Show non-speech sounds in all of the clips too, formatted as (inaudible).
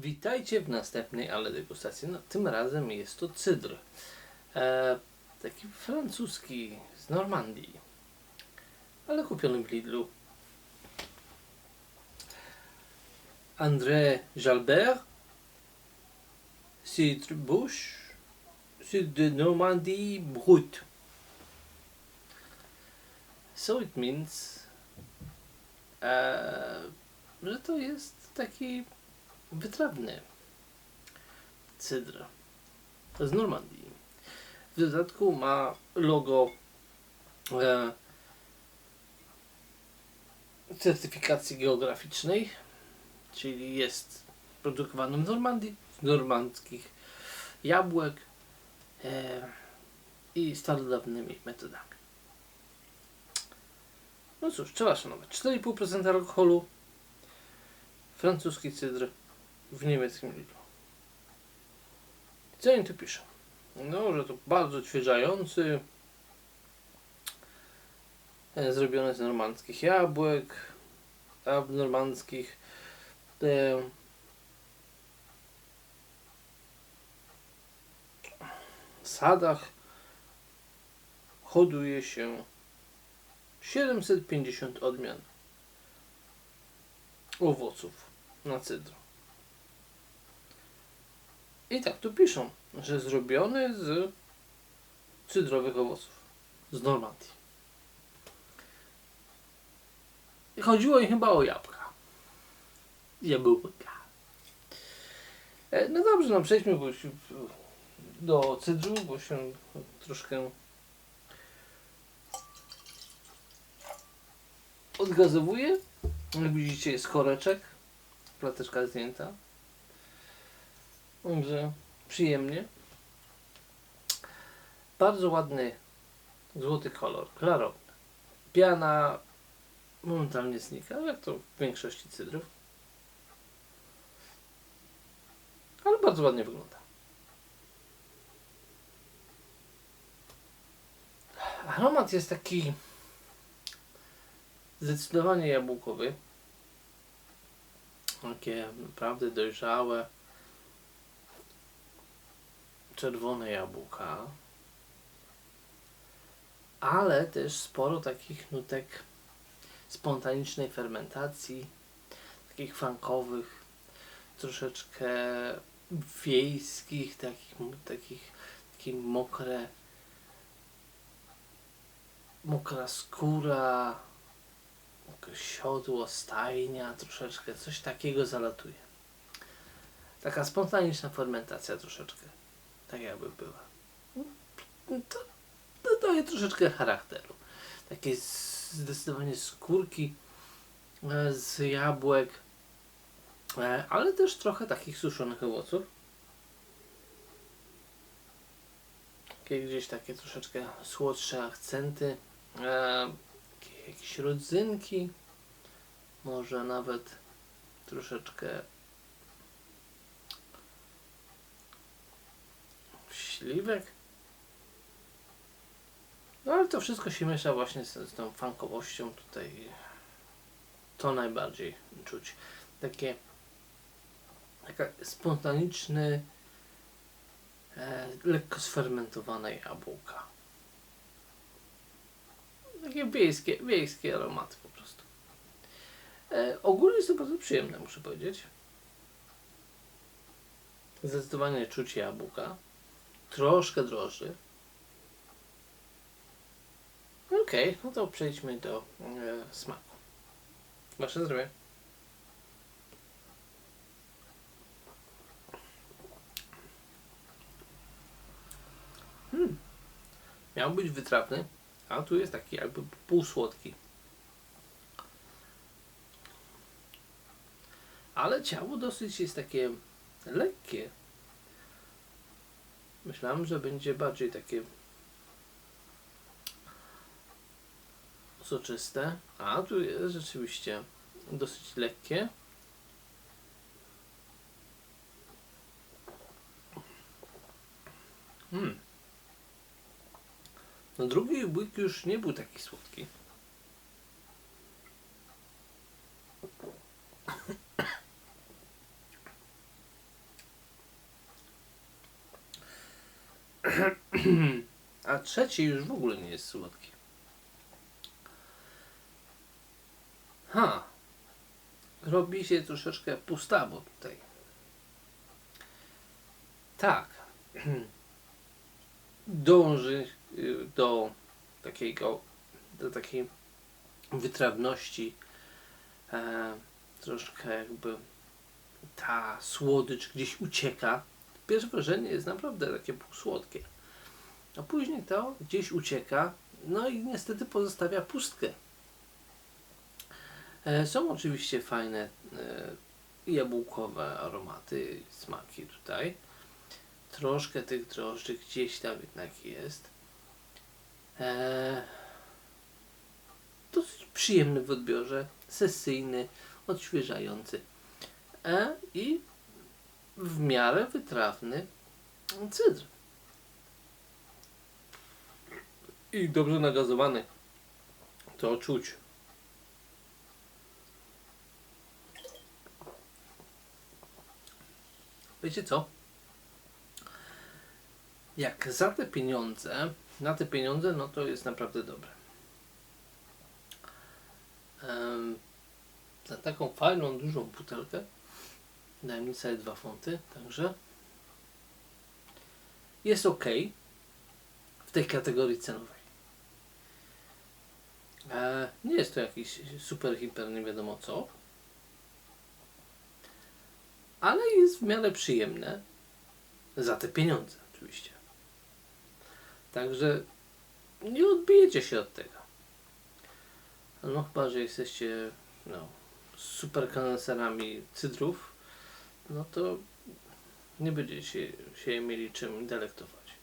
Witajcie w następnej ale degustacji. No, tym razem jest to cydr. E, taki francuski z Normandii. Ale kupiony w Lidlu. André Jalbert. Cidre Bouche. C'est de Normandie brut. So it means, e, że to jest taki wytrawny cydr z Normandii. W dodatku ma logo e, certyfikacji geograficznej, czyli jest produkowany w Normandii, z normandzkich jabłek e, i starodawnymi metodami. No cóż, trzeba szanować. 4,5% alkoholu, francuski cydr w niemieckim Lidlu. Co oni tu piszą? No, że to bardzo odświeżający, e, zrobiony z normandzkich jabłek, normandzkich e, sadach hoduje się 750 odmian owoców na cydr. I tak tu piszą, że zrobiony z cydrowych owoców z Normandii. I chodziło im chyba o jabłka. Jabłka. E, No dobrze, no przejdźmy do cydru, bo się troszkę odgazowuje. Jak widzicie jest koreczek, plateczka zdjęta. Także przyjemnie. Bardzo ładny złoty kolor, klarowny. Piana momentalnie znika, jak to w większości cydrów. Ale bardzo ładnie wygląda. Aromat jest taki zdecydowanie jabłkowy. Takie naprawdę dojrzałe, czerwone jabłka. Ale też sporo takich nutek spontanicznej fermentacji, takich funkowych, troszeczkę wiejskich, takich, takich, takie mokre, mokra skóra, mokre siodło, stajnia, troszeczkę, coś takiego zalatuje. Taka spontaniczna fermentacja troszeczkę, tak jakby była. To, to daje troszeczkę charakteru. Takie zdecydowanie skórki e, z jabłek, e, ale też trochę takich suszonych owoców. Takie gdzieś takie troszeczkę słodsze akcenty, e, jakieś rodzynki, może nawet troszeczkę śliwek. No ale to wszystko się miesza właśnie z, z tą funkowością tutaj. To najbardziej czuć. Takie taka spontaniczny, e, lekko sfermentowane jabłka. Takie wiejskie, wiejskie aromaty po prostu. E, ogólnie jest to bardzo przyjemne, muszę powiedzieć. Zdecydowanie czuć jabłka. Troszkę drożdży. Okej, no to przejdźmy do e, smaku. Wasze zdrowie. Hmm. Miał być wytrawny, a tu jest taki jakby półsłodki. Ale ciało dosyć jest takie lekkie. Myślałem, że będzie bardziej takie soczyste, a tu jest rzeczywiście dosyć lekkie. Hmm. No drugi łyk już nie był taki słodki. Trzeci już w ogóle nie jest słodki. Ha. Robi się troszeczkę pustawo tutaj. Tak. (clears throat) Dąży y, do takiego, do takiej wytrawności. E, troszkę jakby ta słodycz gdzieś ucieka. Pierwsze wrażenie jest naprawdę takie półsłodkie. A później to gdzieś ucieka, no i niestety pozostawia pustkę. E, są oczywiście fajne e, jabłkowe aromaty, smaki tutaj. Troszkę tych drożdży gdzieś tam jednak jest. E, dosyć przyjemny w odbiorze, sesyjny, odświeżający. I w miarę wytrawny cydr. I dobrze nagazowany. To czuć. Wiecie co? Jak za te pieniądze, na te pieniądze, no to jest naprawdę dobre. Em, za taką fajną, dużą butelkę dałem niecałe dwa funty, także jest ok w tej kategorii cenowej. E, nie jest to jakiś super, hiper, nie wiadomo co, ale jest w miarę przyjemne za te pieniądze, oczywiście. Także nie odbijecie się od tego. No chyba, że jesteście no, super kondenserami cydrów, no to nie będziecie się mieli czym delektować.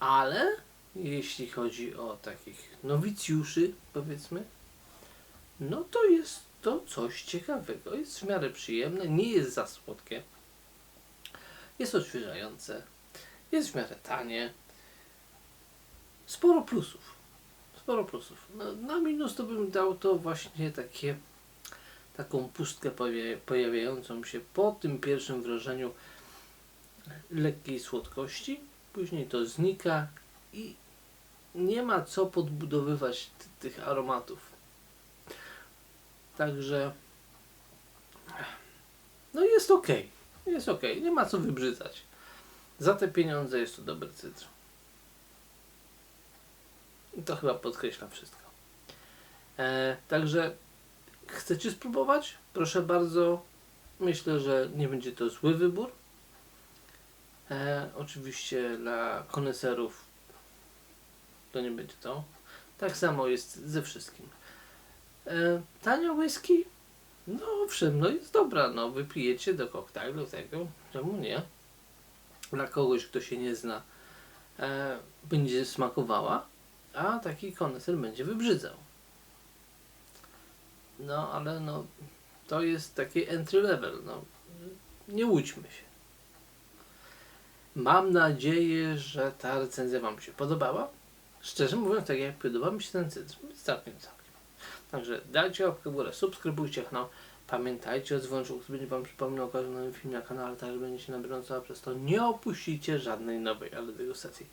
Ale jeśli chodzi o takich nowicjuszy, powiedzmy, no to jest to coś ciekawego. Jest w miarę przyjemne, nie jest za słodkie. Jest odświeżające. Jest w miarę tanie. Sporo plusów. Sporo plusów. Na, na minus to bym dał to właśnie takie taką pustkę pojawi- pojawiającą się po tym pierwszym wrażeniu lekkiej słodkości. Później to znika i nie ma co podbudowywać tych aromatów. Także no jest ok. Jest ok. Nie ma co wybrzydzać. Za te pieniądze jest to dobry cydr. I to chyba podkreśla wszystko. E, także chcecie spróbować? Proszę bardzo. Myślę, że nie będzie to zły wybór. E, oczywiście dla koneserów to nie będzie to. Tak samo jest ze wszystkim. E, tanio whisky? No owszem, no jest dobra. No wypijecie do koktajlu tego. Czemu nie? Dla kogoś, kto się nie zna, e, będzie smakowała, a taki koneser będzie wybrzydzał. No, ale no, to jest taki entry level, no. Nie łudźmy się. Mam nadzieję, że ta recenzja Wam się podobała. Szczerze mówiąc, tak jak podoba mi się ten cydr. Całkiem, całkiem. Także dajcie łapkę w górę, subskrybujcie kanał. Pamiętajcie o dzwonku, który będzie Wam przypominał o każdym nowym filmie na kanale, tak że będziecie na bieżąco, a przez to nie opuścicie żadnej nowej ale degustacji.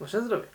Wasze zdrowie.